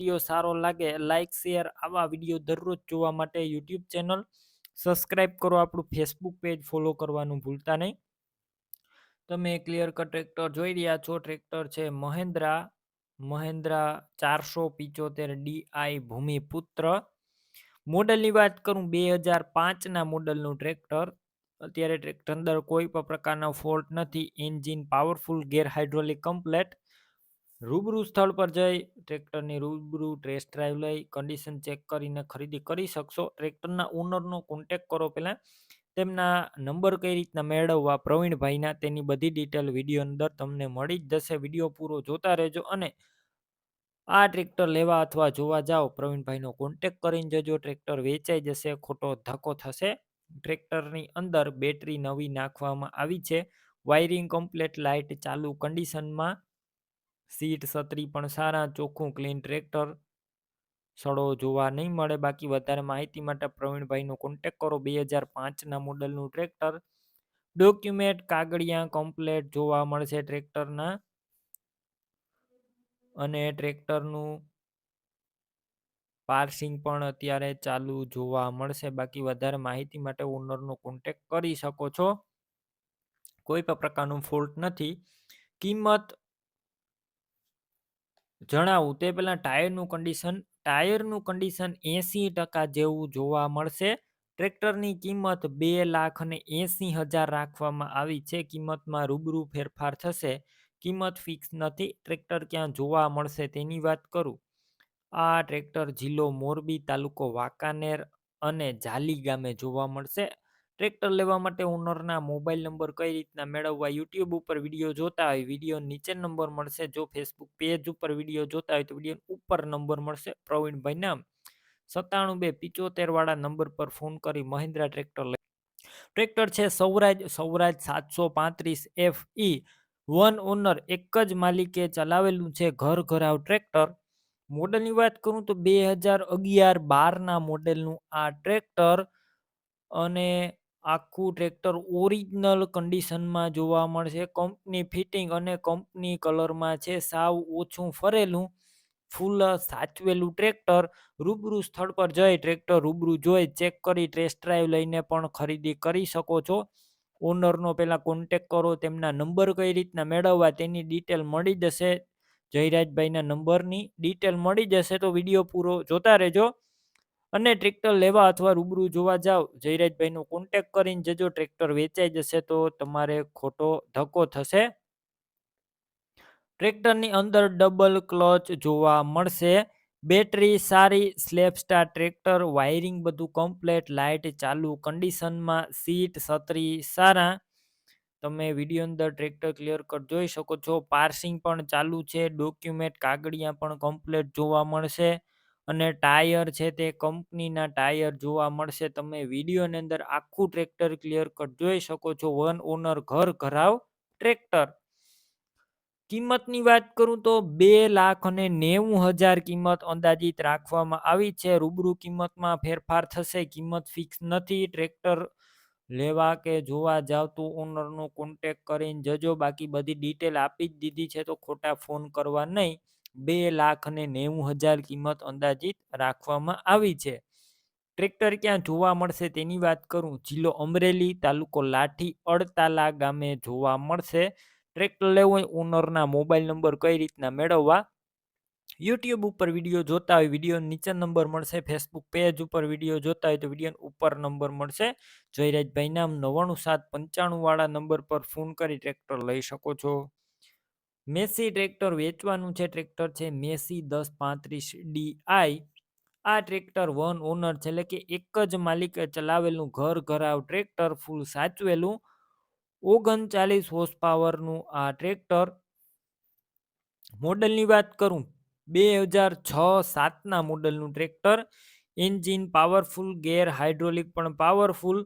Video સારો લાગે like share આવા વીડિયો દરરોજ જોવા માટે યુટ્યુબ ચેનલ સબસ્ક્રાઈબ કરો. આપણું ફેસબુક પેજ ફોલો કરવાનું ભૂલતા નહીં. તમે ક્લિયર કટ ટ્રેક્ટર જોઈ રહ્યા છો. ટ્રેક્ટર છે મહેન્દ્રા મહેન્દ્રા ચારસો પિચોતેર ડીઆઈ ભૂમિપુત્ર. મોડલની વાત કરું, બે હજાર પાંચના મોડલનું ટ્રેક્ટર અત્યારે ટ્રેક્ટર અંદર કોઈ પણ પ્રકારનો ફોલ્ટ નથી. Engine powerful gear hydraulic complete રૂબરૂ સ્થળ પર જઈ ટ્રેક્ટરની રૂબરૂ ટેસ્ટ ડ્રાઈવ લઈ કન્ડિશન ચેક કરીને ખરીદી કરી શકશો. ટ્રેક્ટરના ઓનરનો કોન્ટેક કરો પહેલાં. તેમના નંબર કઈ રીતના મેળવવા, પ્રવીણભાઈના તેની બધી ડિટેલ વીડિયો અંદર તમને મળી જ જશે. વીડિયો પૂરો જોતા રહેજો અને આ ટ્રેક્ટર લેવા અથવા જોવા જાઓ, પ્રવીણભાઈનો કોન્ટેક કરીને જજો. ટ્રેક્ટર વેચાઈ જશે, ખોટો ધક્કો થશે. ટ્રેક્ટરની અંદર બેટરી નવી નાખવામાં આવી છે. વાયરિંગ કમ્પ્લેટ લાઇટ ચાલુ કન્ડિશનમાં સીટ છત્રી પણ સારા, ચોખ્ખું, ક્લીન ટ્રેક્ટર સડો જોવા નહીં મળે. બાકી વધારે માહિતી માટે પ્રવીણભાઈનો કોન્ટેક કરો. બે હજાર પાંચના મોડલનું ટ્રેક્ટર ડોક્યુમેન્ટ કાગળિયા કમ્પ્લેટ જોવા મળશે ટ્રેક્ટરના. અને ટ્રેક્ટરનું પાર્સિંગ પણ અત્યારે ચાલુ જોવા મળશે. બાકી વધારે માહિતી માટે ઓનરનો કોન્ટેક કરી શકો છો. કોઈ પણ પ્રકારનું ફોલ્ટ નથી. કિંમત જણાવું, તે પહેલાં ટાયરનું કન્ડિશન ટાયરનું કન્ડિશન એંસી ટકા જેવું જોવા મળશે. ટ્રેક્ટરની કિંમત બે લાખ અને એંસી હજાર રાખવામાં આવી છે. કિંમતમાં રૂબરૂ ફેરફાર થશે. કિંમત ફિક્સ નથી. ટ્રેક્ટર ક્યાં જોવા મળશે તેની વાત કરું. આ ટ્રેક્ટર જિલ્લો મોરબી તાલુકો વાંકાનેર અને જાલી ગામે જોવા મળશે. ટ્રેક્ટર લેવા માટે ઓનરના મોબાઈલ નંબર કઈ રીતના મેળવવા? યુટ્યુબ ઉપર વીડિયો જોતા હોય, વીડિયો નીચે નંબર મળશે. જો ફેસબુક પેજ ઉપર વીડિયો જોતા હોય તો વીડિયો ઉપર નંબર મળશે. પ્રવીણભાઈ નામ. સત્તાણું બે પિચોતેર વાળા નંબર પર ફોન કરી મહિન્દ્રા ટ્રેક્ટર ટ્રેક્ટર છે સૌરાજ સૌરાજ સાતસો પાંત્રીસ એફ ઈ. વન ઓનર, એક જ માલિકે ચલાવેલું છે ઘર ઘરાવ ટ્રેક્ટર. મોડલની વાત કરું તો બે હજાર અગિયાર બારના મોડેલનું આ ટ્રેક્ટર અને આખું ટ્રેક્ટર ઓરિજિનલ કન્ડિશનમાં જોવા મળશે. કંપની ફિટિંગ અને કંપની કલરમાં છે. સાવ ઓછું ફરેલું, ફૂલ સાચવેલું ટ્રેક્ટર રૂબરૂ સ્થળ પર જઈ ટ્રેક્ટર રૂબરૂ જોઈ ચેક કરી ટેસ્ટ ડ્રાઈવ લઈને પણ ખરીદી કરી શકો છો. ઓનરનો પહેલાં કોન્ટેક કરો, તેમના નંબર કઈ રીતના મેળવવા તેની ડિટેલ મળી જશે. જયરાજભાઈના નંબરની ડિટેલ મળી જશે તો વીડિયો પૂરો જોતા રહેજો. અને ટ્રેક્ટર લેવા અથવા રૂબરૂ જોવા જાઓ જયરાજભાઈનો કોન્ટેક કરીને જજો, ટ્રેક્ટર વેચાઈ જશે તો તમારે ખોટો ધક્કો થશે. ટ્રેક્ટરની અંદર ડબલ ક્લચ જોવા મળશે. બેટરી સારી સ્લેપ સ્ટાર ટ્રેક્ટર વાયરિંગ બધું કમ્પ્લેટ લાઇટ ચાલુ કન્ડિશનમાં સીટ છત્રી સારા. તમે વીડિયો અંદર ટ્રેક્ટર ક્લિયર કટ જોઈ શકો છો. પાર્સિંગ પણ ચાલુ છે ડોક્યુમેન્ટ કાગળિયા પણ કમ્પ્લેટ જોવા મળશે. અને ટાયર છે તે કંપનીના ટાયર જોવા મળશે. તમે વિડીયોની અંદર આખું ટ્રેક્ટર ક્લિયર કટ જોઈ શકો છો. વન ઓનર ઘર ઘરાવ ટ્રેક્ટર. કિંમતની વાત કરું તો બે લાખ અને નેવું હજાર કિંમત અંદાજિત રાખવામાં આવી છે. રૂબરૂ કિંમતમાં ફેરફાર થશે. કિંમત ફિક્સ નથી. ટ્રેક્ટર લેવા કે જોવા જાવ તો ઓનરનો કોન્ટેક કરીને જજો. બાકી બધી ડિટેલ આપી જ દીધી છે તો ખોટા ફોન કરવા નહીં. બે લાખ અને નેવું હજાર કિંમત અંદાજિત રાખવામાં આવી છે. ટ્રેક્ટર ક્યાં જોવા મળશે તેની વાત કરું? જિલ્લો અમરેલી, તાલુકો લાઠી, અડતાલા ગામે જોવા મળશે. ટ્રેક્ટર લેવું હોય ઓનરના મોબાઈલ નંબર કઈ રીતના મેળવવા? યુટ્યુબ ઉપર વીડિયો જોતા હોય વીડિયો નીચે નંબર મળશે. ફેસબુક પેજ ઉપર વીડિયો જોતા હોય તો વીડિયો ઉપર નંબર મળશે. જયરાજભાઈ નામ નવ્વાણું સાત પંચાણું વાળા નંબર પર ફોન કરી ટ્રેક્ટર લઈ શકો છો. મેસી ટ્રેક્ટર વેચવાનું છે ટ્રેક્ટર છે, મેસી દસ પાંત્રીસ ડીઆઈ આ ટ્રેક્ટર વન ઓનર છે, એટલે કે એક જ માલિકે ચલાવેલું ઘર ઘરાવ ટ્રેક્ટર ફૂલ સાચવેલું. ઓગણચાલીસ હોર્સ પાવરનું આ ટ્રેક્ટર. મોડલની વાત કરું, બે હજાર છ સાતના મોડલનું tractor. Engine powerful, gear hydraulic પણ પાવરફુલ.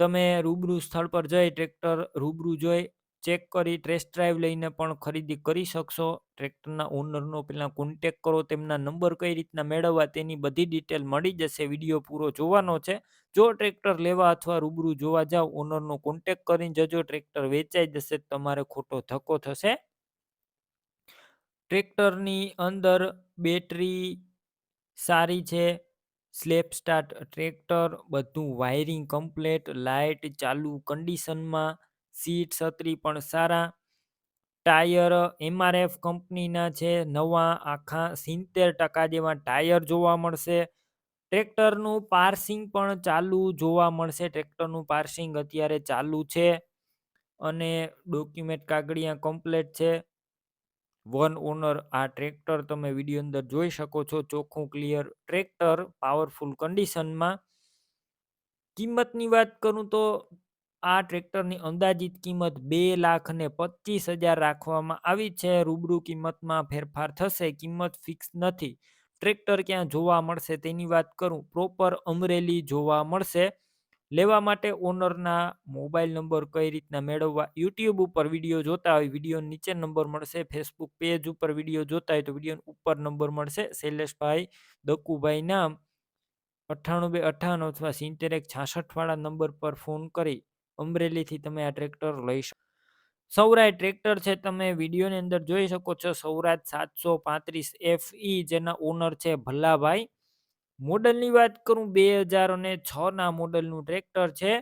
તમે રૂબરૂ સ્થળ પર જઈ ટ્રેક્ટર રૂબરૂ જોઈ ચેક કરી, ટેસ્ટ ડ્રાઈવ લઈને પણ ખરીદી કરી શકશો. ટ્રેક્ટરના ઓનરનો પહેલાં કોન્ટેક કરો, તેમના નંબર કઈ રીતના મેળવવા તેની બધી ડિટેલ મળી જશે. વીડિયો પૂરો જોવાનો છે. જો ટ્રેક્ટર લેવા અથવા રૂબરૂ જોવા જાઓ ઓનરનો કોન્ટેક કરીને જજો, ટ્રેક્ટર વેચાઈ જશે, તમારે ખોટો ધક્કો થશે. ટ્રેક્ટરની અંદર બેટરી સારી છે સ્લેપ સ્ટાર્ટ ટ્રેક્ટર, બધું વાયરિંગ કમ્પ્લેટ લાઇટ ચાલુ કન્ડિશનમાં સીટ છત્રી પણ સારા. ટાયર એમઆરએફ કંપનીના છે, નવા આખા સિત્તેર ટકા જેવા ટાયર જોવા મળશે. ટ્રેક્ટરનું પાર્સિંગ પણ ચાલુ જોવા મળશે. ટ્રેક્ટરનું પાર્સિંગ અત્યારે ચાલુ છે અને ડોક્યુમેન્ટ કાગળિયા કમ્પ્લેટ છે. વન ઓનર, આ ટ્રેક્ટર તમે વીડિયો અંદર જોઈ શકો છો. ચોખ્ખું ક્લિયર ટ્રેક્ટર, પાવરફુલ કન્ડિશનમાં. કિંમતની વાત કરું તો આ ટ્રેક્ટરની અંદાજિત કિંમત બે લાખ ને પચીસ હજાર રાખવામાં આવી છે. રૂબરૂ કિંમતમાં ફેરફાર થશે, કિંમત ફિક્સ નથી. ટ્રેક્ટર ક્યાં જોવા મળશે તેની વાત કરું. પ્રોપર અમરેલી જોવા મળશે. લેવા માટે ઓનરના મોબાઈલ નંબર કઈ રીતના મેળવવા? યુટ્યુબ ઉપર વીડિયો જોતા હોય, વીડિયો નીચે નંબર મળશે. ફેસબુક પેજ ઉપર વીડિયો જોતા હોય તો વીડિયો ઉપર નંબર મળશે. શૈલેષભાઈ દકુભાઈ નામ, અઠ્ઠાણું બે અઠ્ઠાણું અથવા સિત્તેર એક છાસઠ વાળા નંબર પર ફોન કરી અમરેલીથી તમે આ ટ્રેક્ટર લઈ શકો. સૌરાય ટ્રેક્ટર છે, તમે વિડીયોની અંદર જોઈ શકો છો, સૌરાજ સાતસો પાંત્રીસ એફ ઈ જેના ઓનર છે ભલ્લાભાઈ. મોડલની વાત કરું, બે હજાર અને છ ના મોડલનું ટ્રેક્ટર છે.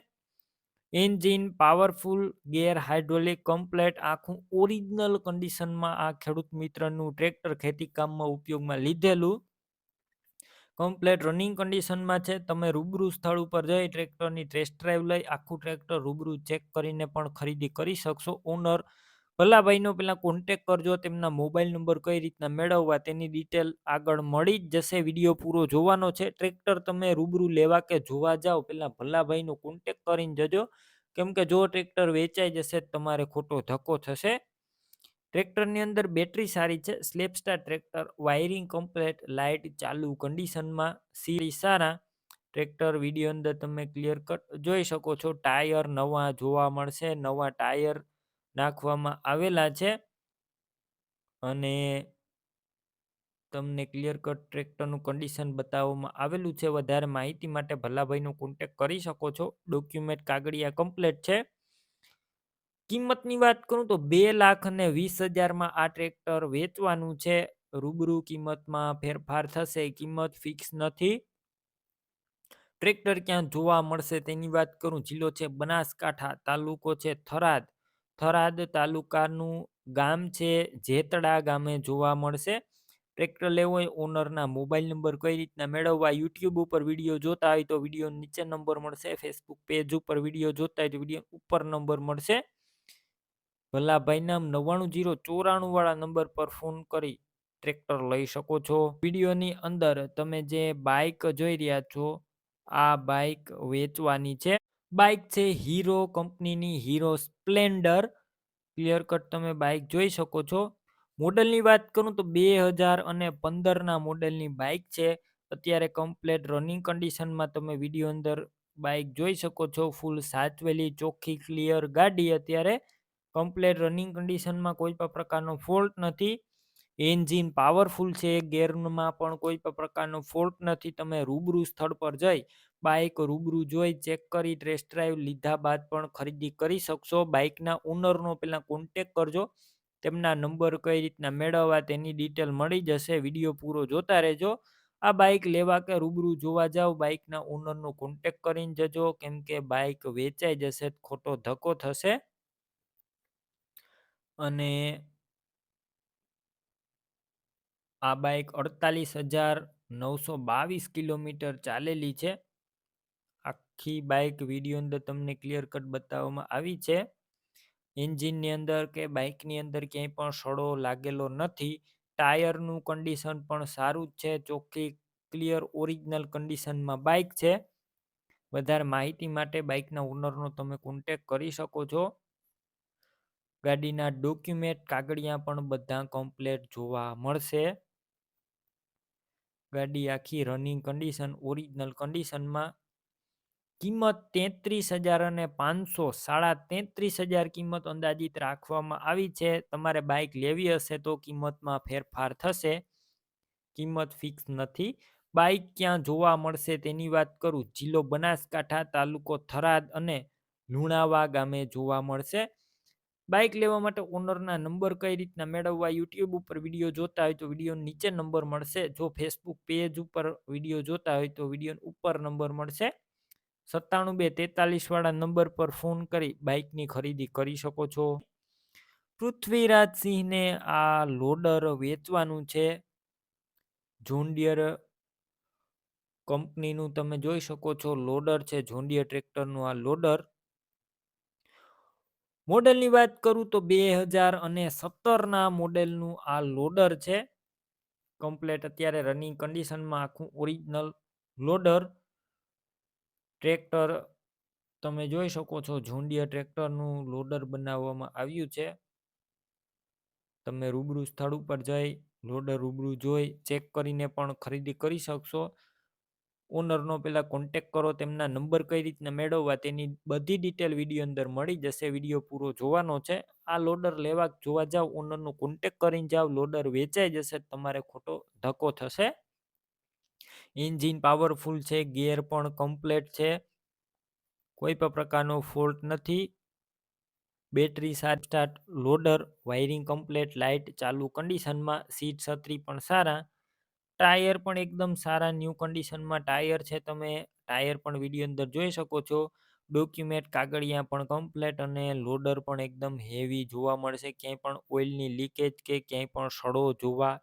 Engine powerful, gear hydraulic, complete, આખું ઓરિજિનલ કન્ડિશનમાં આ ખેડૂત મિત્રનું ટ્રેક્ટર ખેતી કામમાં ઉપયોગમાં લીધેલું. કમ્પ્લેટ રનિંગ કન્ડિશનમાં છે. તમે રૂબરૂ સ્થળ ઉપર જઈ ટ્રેક્ટરની ટેસ્ટ ડ્રાઈવ લઈ આખું ટ્રેક્ટર રૂબરૂ ચેક કરીને પણ ખરીદી કરી શકશો. ઓનર ભલાભાઈનો પહેલાં કોન્ટેક કરજો. તેમના મોબાઈલ નંબર કઈ રીતના મેળવવા તેની ડિટેલ આગળ મળી જ જશે. વીડિયો પૂરો જોવાનો છે. ટ્રેક્ટર તમે રૂબરૂ લેવા કે જોવા જાઓ પહેલાં ભલાભાઈનો કોન્ટેક કરીને જજો. કેમ કે જો ટ્રેક્ટર વેચાઈ જશે તમારે ખોટો ધક્કો થશે. ટ્રેક્ટરની અંદર બેટરી સારી છે self start tractor, wiring complete, light ચાલુ, કન્ડિશનમાં સીરી સારા. ટ્રેક્ટર વીડિયો અંદર તમે ક્લિયર કટ જોઈ શકો છો, ટાયર નવા જોવા મળશે, નવા ટાયર નાખવામાં આવેલા છે. અને તમને ક્લિયર કટ ટ્રેક્ટરનું કન્ડિશન બતાવવામાં આવેલું છે. વધારે માહિતી માટે ભલાભાઈનો કોન્ટેક કરી શકો છો. ડોક્યુમેન્ટ કાગળિયા કમ્પ્લેટ છે. કિંમતની વાત કરું તો બે લાખ અને વીસ હજારમાં આ ટ્રેક્ટર વેચવાનું છે. રૂબરૂ કિંમતમાં ફેરફાર થશે, કિંમત ફિક્સ નથી. ટ્રેક્ટર ક્યાં જોવા મળશે તેની વાત કરું. જિલ્લો છે બનાસકાંઠા, તાલુકો છે થરાદ. થરાદ તાલુકાનું ગામ છે, જેતડા ગામે જોવા મળશે. ટ્રેક્ટર લેવો હોય ઓનરના મોબાઈલ નંબર કઈ રીતના મેળવવા યુટ્યુબ ઉપર વીડિયો જોતા હોય તો વીડિયો નીચે નંબર મળશે, ફેસબુક પેજ ઉપર વીડિયો જોતા હોય તો વીડિયો ઉપર નંબર મળશે. ભલાભાઈ નામ નવ્વાણું જીરો ચોરાણું વાળા નંબર પર ફોન કરી ટ્રેક્ટર લઈ શકો છો. વિડીયોની અંદર તમે જે બાઇક જોઈ રહ્યા છો, આ બાઇક વેચવાની છે. બાઇક છે હીરો કંપનીની હીરો સ્પ્લેન્ડર. ક્લિયર કટ તમે બાઇક જોઈ શકો છો. મોડલની વાત કરું તો બે હજાર અને પંદરના મોડલની બાઇક છે. અત્યારે કમ્પ્લેટ રનિંગ કન્ડિશનમાં તમે વીડિયો અંદર બાઇક જોઈ શકો છો. ફૂલ સાચવેલી ચોખ્ખી ક્લિયર ગાડી અત્યારે કમ્પ્લેટ રનિંગ કન્ડિશનમાં કોઈ પણ પ્રકારનો ફોલ્ટ નથી. એન્જિન પાવરફુલ છે, ગેરમાં પણ કોઈ પણ પ્રકારનો ફોલ્ટ નથી. તમે રૂબરૂ સ્થળ પર જઈ બાઇક રૂબરૂ જોઈ ચેક કરી ટેસ્ટ ડ્રાઈવ લીધા બાદ પણ ખરીદી કરી શકશો. બાઇકના ઓનરનો પહેલાં કોન્ટેક કરજો. તેમના નંબર કઈ રીતના મેળવવા તેની ડિટેલ મળી જશે. વીડિયો પૂરો જોતા રહેજો. આ બાઇક લેવા કે રૂબરૂ જોવા જાઓ બાઇકના ઓનરનો કોન્ટેક કરીને જજો. કેમ કે બાઇક વેચાઈ જશે, ખોટો ધક્કો થશે. અને આ બાઇક અડતાલીસ હજાર નવસો બાવીસ કિલોમીટર ચાલેલી છે. આખી બાઇક વીડિયો અંદર તમને ક્લિયર કટ બતાવવામાં આવી છે. એન્જિનની અંદર કે બાઇકની અંદર ક્યાંય પણ સડો લાગેલો નથી. ટાયરનું કન્ડિશન પણ સારું જ છે, ચોખ્ખી ક્લિયર ઓરિજિનલ કન્ડિશનમાં બાઇક છે. વધારે માહિતી માટે બાઇકના ઓનરનો તમે કોન્ટેક કરી શકો છો. ગાડીના ડોક્યુમેન્ટ કાગળિયા પણ બધા કમ્પ્લેટ જોવા મળશે. ગાડી આખી રનિંગ કન્ડિશન ઓરિજિનલ કન્ડિશનમાં કિંમત તેત્રીસ હજાર અને પાંચસો સાડા તેત્રીસ હજાર કિંમત અંદાજિત રાખવામાં આવી છે. તમારે બાઇક લેવી હશે તો કિંમતમાં ફેરફાર થશે. કિંમત ફિક્સ નથી. બાઇક ક્યાં જોવા મળશે તેની વાત કરું. જિલ્લો બનાસકાંઠા, તાલુકો થરાદ અને લુણાવા ગામે જોવા મળશે. બાઈક લેવા માટે ઓનરના નંબર કઈ રીતના મેળવવા, યુટ્યુબ ઉપર વીડિયો જોતા હોય તો વીડિયો નીચે નંબર મળશે. જો ફેસબુક પેજ ઉપર વીડિયો જોતા હોય તો વીડિયો ઉપર નંબર મળશે. સત્તાણું બે તેતાલીસ વાળા નંબર પર ફોન કરી બાઇકની ખરીદી કરી શકો છો. પૃથ્વીરાજસિંહને આ લોડર વેચવાનું છે. જોન્ડિયર કંપનીનું તમે જોઈ શકો છો, લોડર છે, જોન્ડિયર ટ્રેક્ટરનું આ લોડર. મોડેલની વાત કરું તો બે હજાર અને સત્તરના મોડેલનું આ લોડર છે. કમ્પ્લેટ અત્યારે રનિંગ કન્ડિશનમાં આખું ઓરિજિનલ લોડર. ટ્રેક્ટર તમે જોઈ શકો છો ઝુંડિયા ટ્રેક્ટરનું લોડર બનાવવામાં આવ્યું છે. તમે રૂબરૂ સ્થળ ઉપર જઈ, લોડર રૂબરૂ જોઈ, ચેક કરીને પણ ખરીદી કરી શકશો. ઓનરનો પહેલાં કોન્ટેક કરો, તેમના નંબર કઈ રીતના મેળવવા, તેની બધી ડિટેલ વીડિયો અંદર મળી જશે. વીડિયો પૂરો જોવાનો છે. આ લોડર લેવા જોવા જાવ, ઓનરનો કોન્ટેક કરીને જાવ લોડર વેચાઈ જશે, તમારે ખોટો ધક્કો થશે. એન્જિન પાવરફુલ છે ગેર પણ કમ્પ્લેટ છે. કોઈ પણ પ્રકારનો ફોલ્ટ નથી. બેટરી સાત start loader wiring complete light ચાલુ કન્ડિશનમાં સીટ છત્રી પણ સારા. ટાયર પણ એકદમ સારા ન્યૂ કન્ડિશનમાં ટાયર છે. તમે ટાયર પણ વીડિયો અંદર જોઈ શકો છો. ડોક્યુમેન્ટ કાગળિયા પણ કમ્પ્લેટ અને લોડર પણ એકદમ હેવી જોવા મળશે. ક્યાંય પણ ઓઇલની લીકેજ કે ક્યાંય પણ સડો જોવા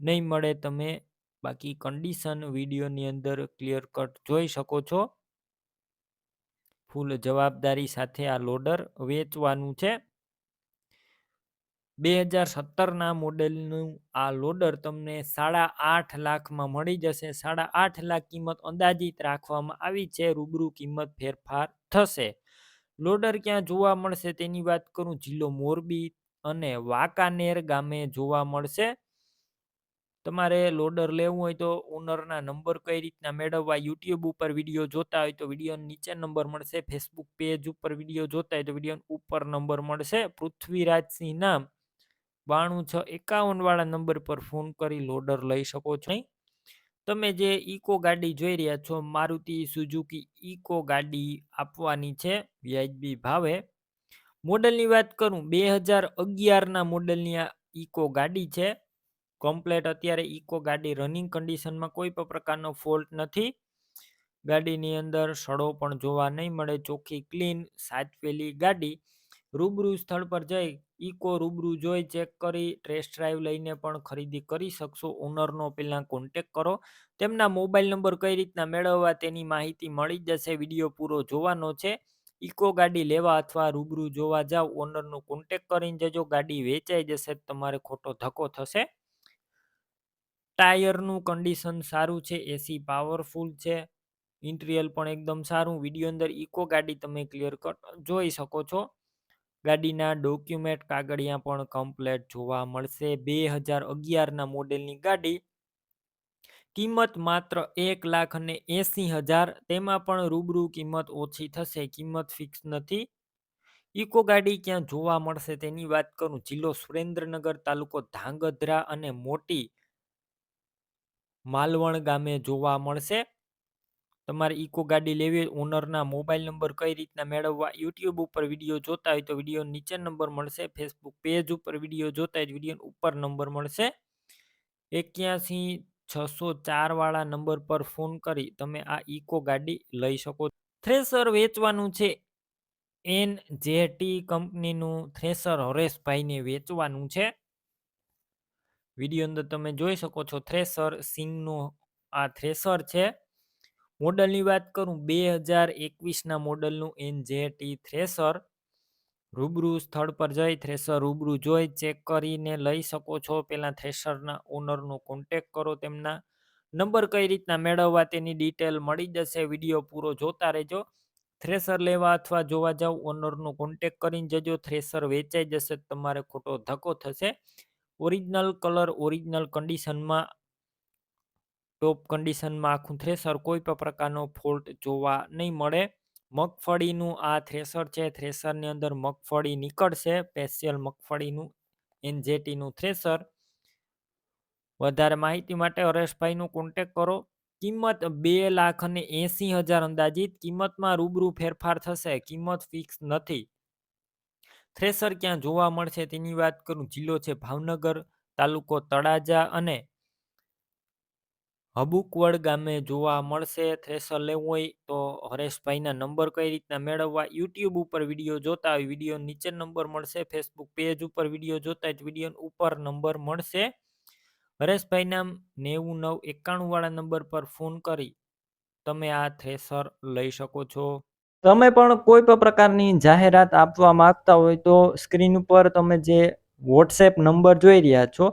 નહીં મળે તમે બાકી કન્ડિશન વિડીયોની અંદર ક્લિયર કટ જોઈ શકો છો. ફૂલ જવાબદારી સાથે આ લોડર વેચવાનું છે. બે હજાર સત્તરના મોડેલનું આ લોડર તમને સાડા આઠ લાખમાં મળી જશે. સાડા આઠ લાખ કિંમત અંદાજિત રાખવામાં આવી છે. રૂબરૂ કિંમત ફેરફાર થશે. લોડર ક્યાં જોવા મળશે તેની વાત કરું? જિલ્લો મોરબી અને વાંકાનેર ગામે જોવા મળશે. તમારે લોડર લેવું હોય તો ઓનરના નંબર કઈ રીતના મેળવવા? યુટ્યુબ ઉપર વીડિયો જોતા હોય તો વીડિયો નીચે નંબર મળશે. ફેસબુક પેજ ઉપર વીડિયો જોતા હોય તો વીડિયો ઉપર નંબર મળશે. પૃથ્વીરાજસિંહ નામ બાણું છ એકાવન વાળા નંબર પર ફોન કરી લોડર લઈ શકો છો. નહીં? તમે જે ઇકો ગાડી જોઈ રહ્યા છો, મારુતિ સુઝુકી ઇકો ગાડી આપવાની છે, વ્યાજબી ભાવે. મોડલની વાત કરું, બે હજાર અગિયારના મોડલની આ ઇકો ગાડી છે. કમ્પ્લેટ અત્યારે ઇકો ગાડી રનિંગ કન્ડિશનમાં કોઈ પણ પ્રકારનો ફોલ્ટ નથી. ગાડીની અંદર સડો પણ જોવા નહીં મળે, ચોખ્ખી, ક્લીન, સાચવેલી ગાડી. રૂબરૂ સ્થળ પર જઈ ઇકો રૂબરૂ જોઈ ચેક કરી, ટેસ્ટ ડ્રાઈવ લઈને પણ ખરીદી કરી શકશો. ઓનરનો પહેલાં કોન્ટેક કરો. તેમના મોબાઈલ નંબર કઈ રીતના મેળવવા તેની માહિતી મળી જશે વીડિયો પૂરો જોવાનો છે. ઇકો ગાડી લેવા અથવા રૂબરૂ જોવા જાવ, ઓનરનો કોન્ટેક કરીને જજો. ગાડી વેચાઈ જશે, તમારે ખોટો ધક્કો થશે. ટાયરનું કન્ડિશન સારું છે, એસી પાવરફુલ છે. ઇન્ટિરિયર પણ એકદમ સારું. વીડિયો અંદર ઇકો ગાડી તમે ક્લિયર કટ જોઈ શકો છો. ગાડીના ડોક્યુમેન્ટ કાગળિયા પણ કમ્પ્લેટ જોવા મળશે. બે હજાર અગિયારના મોડેલની ગાડી કિંમત માત્ર એક લાખ અને એંસી હજાર, તેમાં પણ રૂબરૂ કિંમત ઓછી થશે, કિંમત ફિક્સ નથી. ઇકો ગાડી ક્યાં જોવા મળશે તેની વાત કરું. જિલ્લો સુરેન્દ્રનગર તાલુકો ધાંગધ્રા અને મોટી માલવણ ગામે જોવા મળશે. તમારે ઇકો ગાડી લેવી ઓનરના મોબાઈલ નંબર કઈ રીતના મેળવવા, યુટ્યુબ ઉપર વીડિયો જોતા હોય તો વીડિયો નીચે નંબર મળશે, ફેસબુક પેજ ઉપર વીડિયો જોતા હોય વીડિયો ઉપર નંબર મળશે. એક્યાસી છસો ચાર વાળા નંબર પર ફોન કરી તમે આ ઇકો ગાડી લઈ શકો થ્રેસર વેચવાનું છે. એન જે ટી કંપનીનું થ્રેસર હરેશભાઈને વેચવાનું છે. વીડિયો અંદર તમે જોઈ શકો છો થ્રેસર સિંગનું આ થ્રેસર છે. મોડલની વાત કરું, બે હજાર એકવીસના મોડલનું એન જે થ્રેસર. રૂબરૂ સ્થળ પર જઈ થ્રેસર રૂબરૂ જોઈ, ચેક કરીને લઈ શકો છો. પહેલાં થ્રેસરના ઓનરનો કોન્ટેક કરો તેમના. નંબર કઈ રીતના મેળવવા તેની ડિટેલ મળી જશે, વીડિયો પૂરો જોતા રહેજો. થ્રેસર લેવા અથવા જોવા જાવ, ઓનરનો કોન્ટેક કરીને જજો. થ્રેસર વેચાઈ જશે, તમારે ખોટો ધક્કો થશે. ઓરિજિનલ કલર, ઓરિજિનલ કન્ડિશનમાં ટોપ કન્ડિશનમાં આખું થ્રેસર કોઈ પણ પ્રકારનો ફોલ્ટ જોવા નહીં મળે. મગફળીનું આ થ્રેસર છે, થ્રેસરની અંદર મગફળી નીકળશે, સ્પેશિયલ મગફળીનું, એનજેટીનું થ્રેસર. વધારે માહિતી માટે હરેશભાઈનો કોન્ટેક કરો. કિંમત બે લાખ અને એંસી હજાર અંદાજિત. કિંમતમાં રૂબરૂ ફેરફાર થશે. કિંમત ફિક્સ નથી. થ્રેસર ક્યાં જોવા મળશે તેની વાત કરું. જિલ્લો છે ભાવનગર, તાલુકો તળાજા અને હબુકવડ ગામે જોવા મળશે, થ્રેસર લેવું હોય તો હરેશભાઈના નંબર કઈ રીતના મેળવવા? યુટ્યુબ ઉપર વીડિયો જોતા હોય, વીડિયો નીચે નંબર મળશે, ફેસબુક પેજ ઉપર વીડિયો જોતા હોય વીડિયો ઉપર નંબર મળશે. હરેશભાઈના નેવું નવ એકાણું વાળા નંબર પર ફોન કરી, તમે આ થ્રેસર લઈ શકો છો. તમે પણ કોઈ પણ પ્રકારની જાહેરાત આપવા માંગતા હોય તો સ્ક્રીન ઉપર તમે જે વોટ્સએપ નંબર જોઈ રહ્યા છો